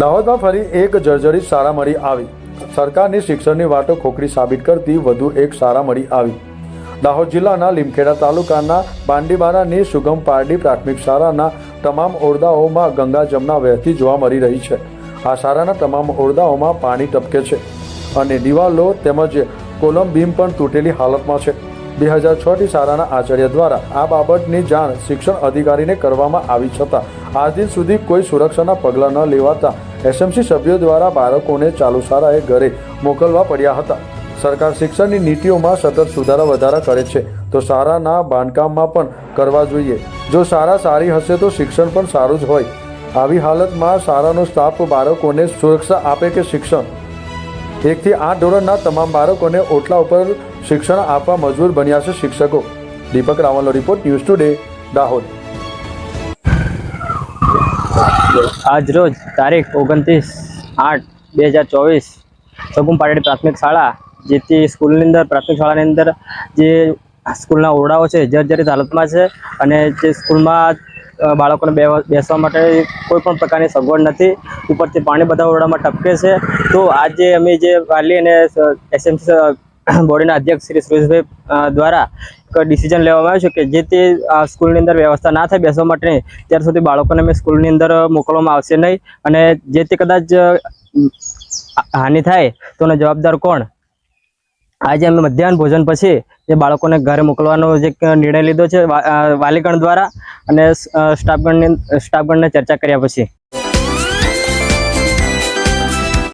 દાહોદમાં ફરી એક જર્જરિત સારામળી આવી. સરકારની શિક્ષણની વાતો ખોખરી સાબિત કરતી વધુ એક સારામળી આવી. દાહોદ જિલ્લાના લીમખેડા તાલુકાના બાંડીબારાની સુગમ પારડી પ્રાથમિક શાળાના તમામ ઓરડાઓમાં ગંગા જમના વહેતી જોવા મળી રહી છે. આ શાળાના તમામ ઓરડાઓમાં પાણી ટપકે છે અને દિવાલો તેમજ કોલમ બીમ પણ તૂટેલી હાલતમાં છે. બે હજાર છથી શાળાના આચાર્ય દ્વારા આ બાબતની જાણ શિક્ષણ અધિકારીને કરવામાં આવી છતાં આજ દિન સુધી કોઈ સુરક્ષાના પગલાં ન લેવાતા એસએમસી સભ્યો દ્વારા બાળકોને ચાલુ શાળાએ ઘરે મોકલવા પડ્યા હતા. સરકાર શિક્ષણની નીતિઓમાં સતત સુધારા વધારા કરે છે. તો શાળાના બાંધકામમાં પણ કરવા જોઈએ. જો શાળા સારી હશે તો શિક્ષણ પણ સારું જ હોય. આવી હાલતમાં શાળાનો સ્ટાફ બાળકોને સુરક્ષા આપે કે શિક્ષણ? એકથી આઠ ધોરણના તમામ બાળકોને ઓટલા ઉપર શિક્ષણ આપવા મજબૂર બન્યા છે શિક્ષકો. દીપક રાવલનો રિપોર્ટ ન્યૂઝ ટુડે, દાહોદ. આજ રોજ તારીખ ઓગણત્રીસ આઠ બે હજાર ચોવીસ સગુમ પાટડી પ્રાથમિક શાળા, જેથી સ્કૂલની અંદર, પ્રાથમિક શાળાની અંદર જે સ્કૂલના ઓરડાઓ છે, જર્જરિત હાલતમાં છે અને જે સ્કૂલમાં બાળકોને બેસવા માટે કોઈ પણ પ્રકારની સગવડ નથી. ઉપરથી પાણી બધા ઓરડામાં ટપકે છે. તો આજે અમે જે વાલી અને એસએમસી બોર્ડના અધ્યક્ષ શ્રી સુરેશભાઈ દ્વારા એક ડિસિઝન લેવામાં આવ્યું છે કે જે તે સ્કૂલની અંદર વ્યવસ્થા ના થાય બેસવા માટેની ત્યાર સુધી બાળકોને અમે સ્કૂલની અંદર મોકલવામાં આવશે નહીં. અને જે તે કદાચ હાનિ થાય તો જવાબદાર કોણ? આજે અમે મધ્યાહન ભોજન પછી જે બાળકોને ઘરે મોકલવાનો જે નિર્ણય લીધો છે વાલીગણ દ્વારા અને સ્ટાફગણની, સ્ટાફગણને ચર્ચા કર્યા પછી.